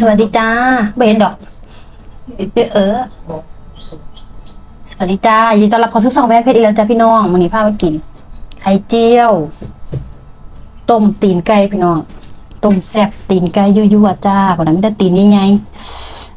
สวัสดีจ้าเห็นดอกเออสวัสดีจ้ายินดีต้อนรับเข้าสู่ช่องแม่เพชรอีกแล้วจ้าพี่น้องวันนี้พามากิน ไข่เจียว ต้มตีนไก่พี่น้อง ต้มแซ่บตีนไก่ยั่วๆจ้าคนนั้นไม่ได้ตีนนี่ไง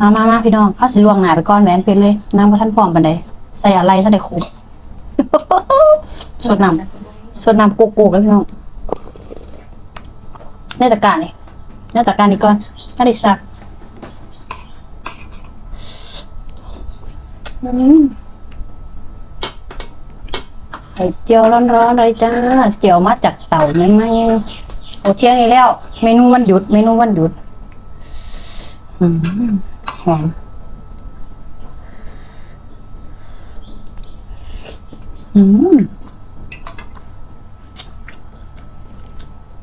มามามาพี่น้องเข้าสิลวงหนาไปก้อนแหวนเป็นเลยนั่งพระท่านพร้อมบันไดใส่อะไรซะได้คุ้มสดน้ำสดน้ำกุกๆแล้วพี่น้องในตะการนี่ในตะการนี่ก่อน ถ้าได้สักอืมไข่เจียวร้อนๆเลยจ้าเจียวมาจากเต่าไม่ไหมโอเที่ยงอีกแล้ว เมนูวันหยุด เมนูวันหยุดอืมหอมอืม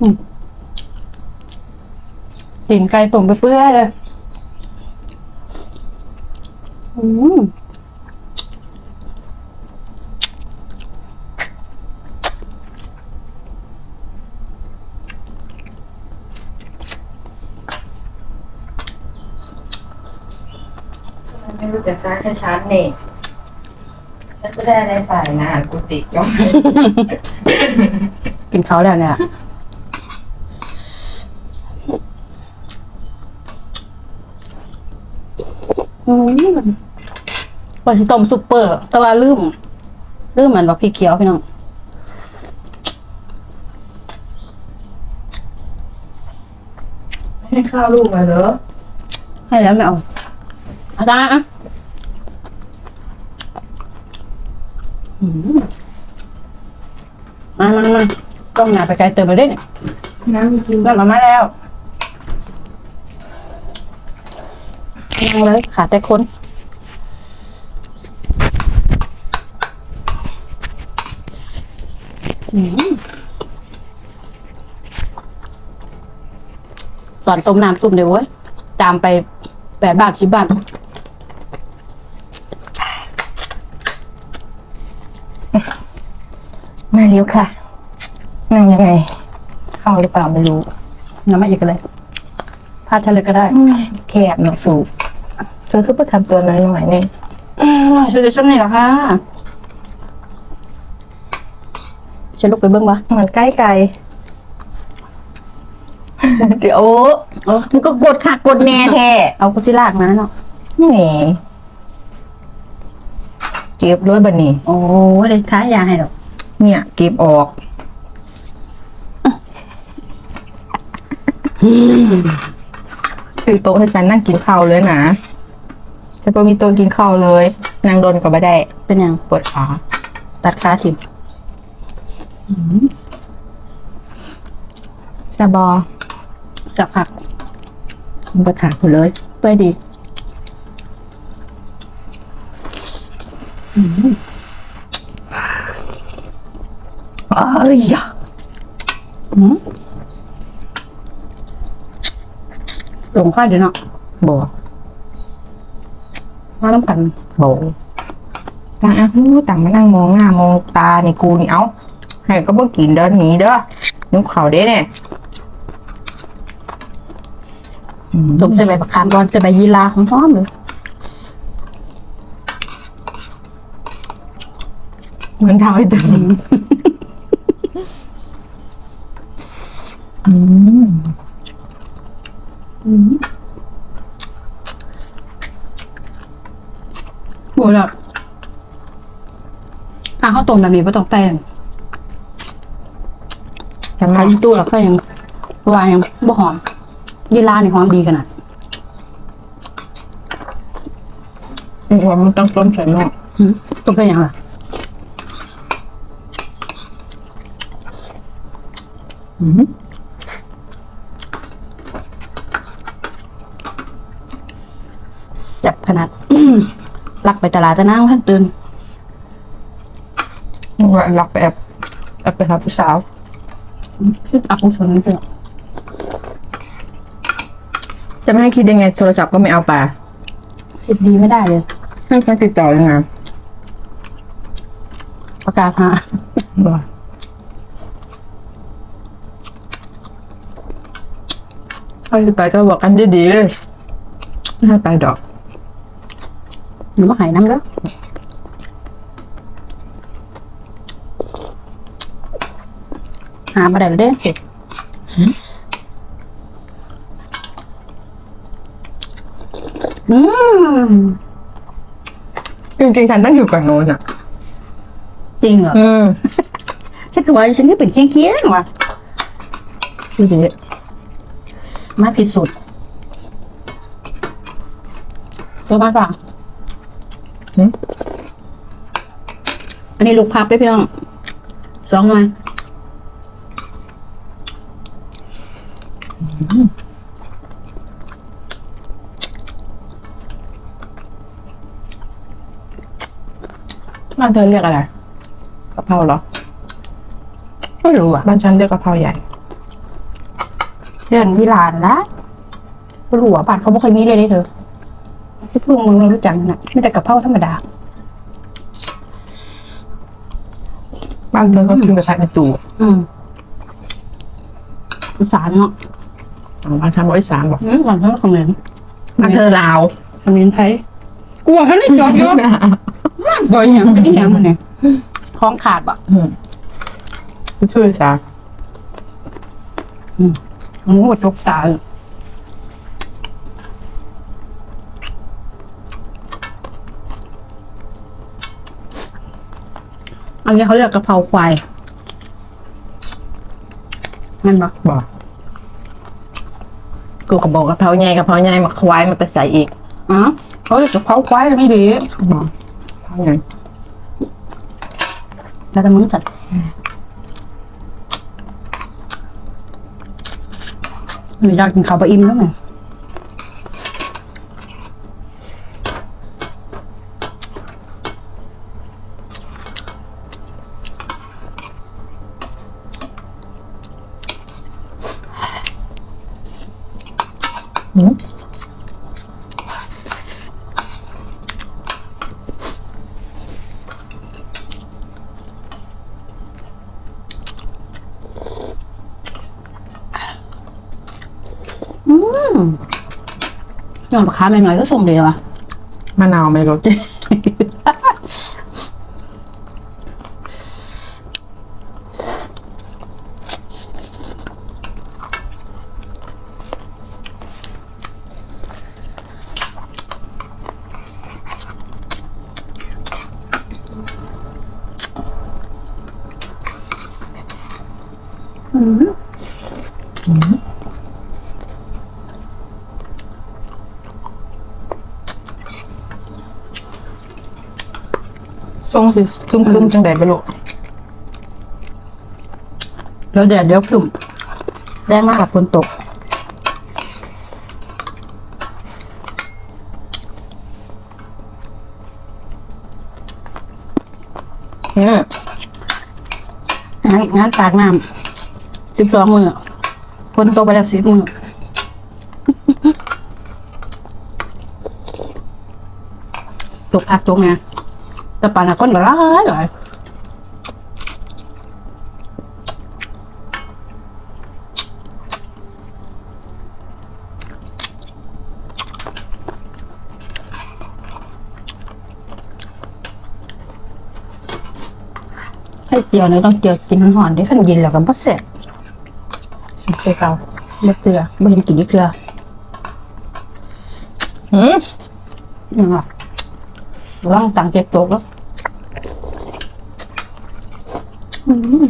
อืม ตีนไก่ต้มไปเปื่อยเลยอืมไม่รู้จะซักให้ฉันนี่ฉันจะได้อะไรใส่นะกูติดจ้อง กินเขาวแล้วเนี่ย ว่าสิต้มซุปเปอร์ แต่ว่าลืมลืมเหมือนว่าพี่เขียวพี่น้องให้ข้าวลูกมาเหรอให้แล้วไม่เอาอาจารย์อะอืมมามามาต้องหนาไปไกลเติมไปได้เนี่ยน้ำกินได้มามาแล้ว ยังเลยขาดแต่คนอืมตอนต้มน้ำซุปเดี๋ยวเว้ยตามไปแปดบาทสิบบาทมาเร็วค่ะ นั่งยังไง เข้าหรือเปล่าไม่รู้น้ำมาอีกเลยพาดเฉลยก็ได้ แคบหนักสูบ เธอคือประทำตัวน้อยหน่อยนี่อืมสุดยอดนี่เหรอคะจะลุกไปเบิ้งวะมันใกล้ไกลเดี๋ยวเออมันก็กดค่ะกดแน่แท้เอากุจิลากมาเนาะแหมเก็บด้วยบันนี้ โอ้ยเลยท้ายยาให้ดอก เนี่ยเก็บออกซื้อโต๊ะให้ฉันนั่งกินข้าวเลยนะ ฉันก็มีโต๊ะกินข้าวเลยนางโดนก็ไม่ได้เป็นยังปวดขาตัดขาถิ่มจะบอจับผักปวดขาหมดเลยไปดีเอ้ยยะอืมหลงข้าวเดี๋ยวเนาะบอ มาน้ำกันบอต่างอะหูต่างมานั่งมองหน้ามองตาในกูนี่เอาให้ก็บ่กินเดินหนีเด้อนุกเขาเด้เนี่ยอืมต้มใส่ใบผักคามก่อนใส่ใบยีราหอมๆเลยเหมือนเท้าไอ้ตึงอืม โอ้ยแบบถ้าข้าว ต้มแบบนี้ไม่ต้องแป้งจะมาที่ตู้แล้วก็ยังวายังบ่หอมยีรานี่หอมดีขนาดอีกวันมันต้องต้มใส่หม้อหืมต้มเป็นยังล่ะอืมแซ่บขนาด ลักไปตลาดจะนั่งท่านตื่น ว่าหลักไปแอบแอบไปหาผู้สาวชื่ออักกุศลนี่เป็นจะไม่ให้คิดยังไง โทรศัพท์ก็ไม่เอาไปคิดดีไม่ได้เลยให้เขาติดต่อยังไงประกาศหาบอกอเขาจะไปก็บอกกันดีๆเลยน่าไปดอกหนูมาหายน้ำเด้อ หามาได้แล้วเด้อืมจริงๆฉันต้องอยู่กับโน้นอะ จริงเหรออืมฉันก็ว่าฉันก็เป็นเคียงเคียงๆว่ะดูดิมาผิดสุดเจอบ้านเปล่าหืมอันนี้ลูกพับด้วยพี่น้องสองหน่อย บ้านเธอเรียกอะไรกะเพราเหรอไม่รู้อะบ้านฉันเรียกกะเพราใหญ่เรื่องวิลานละไม่รู้อะบ้านเขาไม่เคยมีเลยเด้เธอพี่พึ่งมึงไม่รู้จักนะไม่แต่กับเพราธรรมดาบ้านเธอก็กินกระชายในตู้อืมอีสานเนาะ อ๋อบ้านฉันบอกอีสานบอกอืมบ้านเขาคอมเมนต์บ้านเธอลาวคอมเมนต์ไทยกลัวเขาเลยจอดเยอะบ่อยอย่างไม่ได้อย่างมันเนี่ยท้องขาดบ่อืมช่วยจ้ามันหัวจกตาเลยอันนี้เขาเรียกกะเพราควายนั่นปะบอก กูก็บอกกะเพราใหญ่กะเพราใหญ่มาควายมาแต่ใส่อีกอ๋อเขาเรียกะเพราควายไม่ดีแล้วแต่มึงจัดหรือยากกินข้าวปลาอิ่มแล้วไงอื ยอดราคาไม่น้อยก็ส่งดีเลยวะมะนาวไม่รส ทรงสิคึมคึมๆจังใดไปลูกเดี๋ยวแดดเดี๋ยวขึ้นแรงมากกับฝนตกอืมงานงานปากน้ำสิบสองมือฝนตกไปแล้วสิบมือตกพักตกไง แต่ป่านน่ะคนก็ร้ายหลายให้เจียวเนี่ยต้องเจียวกินหอนได้ขันยินแล้วก็บ่เสร็จไปเกาบ่เตือบ่เห็นกินนี่เกลืออืมยังไง ร่างต่างเจ็บตกแล้วอืม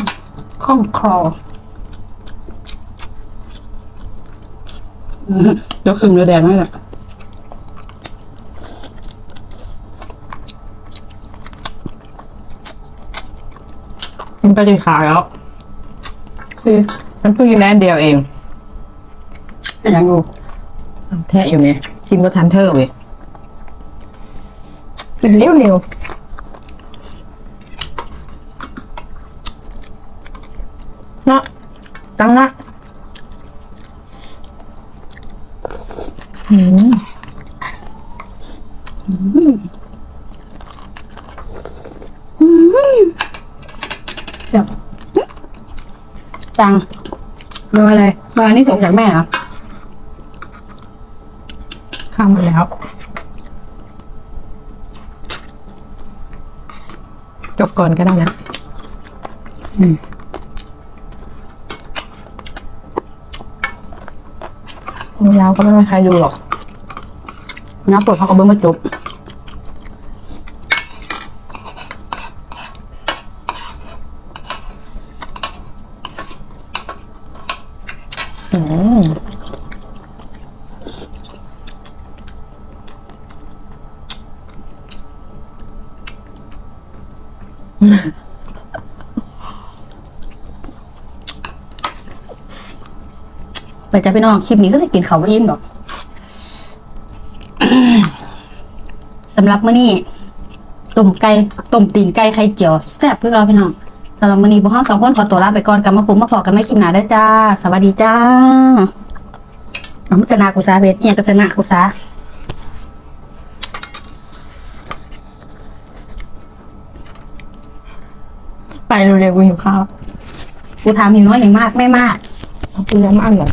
ข้องคออืมเดี๋ยวขึ้นเรือแดงนั่นแหละกินไปกี่ขาแล้ว คือฉันเพิ่งกินได้อันเดียวเองเป็นอย่างอยู่แทะอยู่เนี่ยกินก็ทันเธอเว้ย กินเร็วเร็วๆเนาะตังนะอืมเดี๋ยวตังเบอร์อะไรเบอร์นี้ส่งจากแม่เหรอข้ามมาแล้ว จบก่อนก็ได้นะอืมยาวก็ไม่มีใครดูหรอกน้าปวดเขาก็เบิ้งมาจบ อืม ไปจ้ะพี่น้องคลิปนี้ก็จะกินเขาวบ่อิ่มดอกสำหรับมื้อนี้ต้มไก่ต้มตีนไก่ไข่เจียวแซ่บคือเราพี่น้องสำหรับมื้อนี้พวกเราสองคนขอตัวลาไปก่อนกลับมาพบมาพอกันไม่คลิปหน้าได้จ้า สวัสดีจ้าน้ำชนะกุซาเบสเนี่ยก็ชนะกุซา ไปเร็วๆกูหิวข้าว กูถามหิวน้อยหิวมากไม่มากเอากินน้ำมันหน่อย